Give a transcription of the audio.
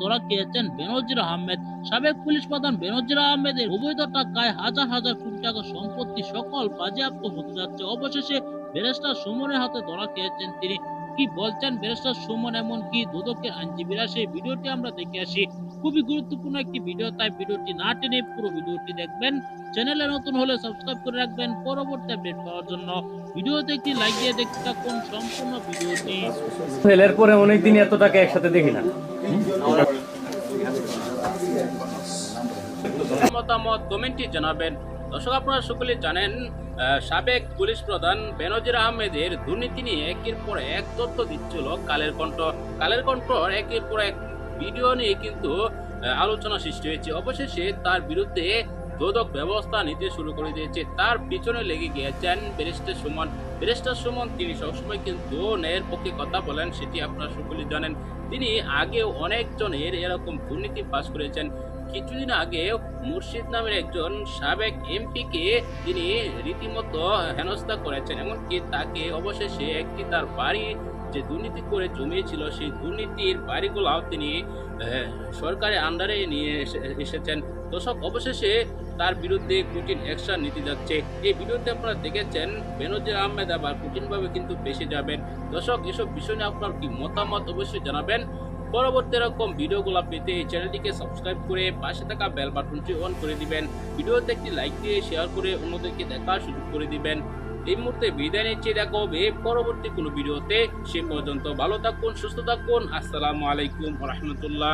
ধরা খেয়েছেন বেনজির আহমেদ। সাবেক পুলিশ প্রধান বেনজির আহমেদের অবৈধ টাকায় হাজার হাজার কোটি টাকা সম্পত্তি সকল বাজেয়াপ্ত হতে যাচ্ছে। অবশেষে ব্যারিস্টার সুমনের হাতে ধরা খেয়েছেন তিনি। কি বলছেন ব্যারিস্টার সুমন? এমন কি দুদকের আইনজীবীরা? সেই ভিডিওটি আমরা দেখে আসি। খুবই গুরুত্বপূর্ণ একটি ভিডিও, তাই ভিডিওটি না টেনে পুরো ভিডিওটি দেখবেন। চ্যানেলে নতুন হলে সাবস্ক্রাইব করে রাখবেন পরবর্তী আপডেট পাওয়ার জন্য। ভিডিওতে একটি লাইক দিয়ে দেখতে থাকুন। সম্পূর্ণ ভিডিওটি পরে অনেকদিন এত টাকা একসাথে দেখি না। মতামত কমেন্টে জানাবেন। দর্শক, আপনারা সকলে জানেন সাবেক পুলিশ প্রধান বেনজির আহমেদের দুর্নীতি নিয়ে একের পর এক তথ্য দিচ্ছিল কালের কণ্ঠ। কালের একের পর এক ভিডিও নিয়ে কিন্তু আলোচনা সৃষ্টি হয়েছে। অবশেষে তার বিরুদ্ধে দোদক ব্যবস্থা নিতে শুরু করে দিয়েছে। তার পিছনে লেগে গিয়েছেন ব্যারিস্টার সুমন। ব্যারিস্টার সুমন, তিনি সবসময় কিন্তু ন্যায়ের পক্ষে কথা বলেন, সেটি আপনারা সকলে জানেন। তিনি আগে অনেকজনের এরকম দুর্নীতি পাস করেছেন। কিছুদিন আগে মুর্শিদ নামের একজন সাবেক এমপিকে তিনি রীতিমতো হেনস্থা করেছেন, এমনকি তাকে অবশেষে একটি তার বাড়ি যে দুর্নীতি করে জমিয়েছিল, সেই দুর্নীতির বাড়িগুলাও তিনি সরকারের আন্ডারে নিয়ে এসে- এসেছেন। দর্শক, অবশেষে তার বিরুদ্ধে কঠিন অ্যাকশন নিতে যাচ্ছে। এই ভিডিওতে আপনারা দেখেছেন, বেনজির আহমেদ আবার কঠিনভাবে কিন্তু বেশি যাবেন। দর্শক, এসব বিষয় নিয়ে আপনার কি মতামত অবশ্যই জানাবেন। পরবর্তী এরকম ভিডিওগুলো পেতে চ্যানেলটিকে সাবস্ক্রাইব করে পাশে থাকা বেল বাটনটি অন করে দিবেন। ভিডিওতে একটি লাইক দিয়ে শেয়ার করে অন্যদেরকে দেখার সুযোগ করে দিবেন। এই মুহূর্তে বিদায় নিচ্ছি, দেখো হবে পরবর্তী কোনো ভিডিওতে। সে পর্যন্ত ভালো থাকুন, সুস্থ থাকুন। আসসালামু আলাইকুম রহমতুল্লাহ।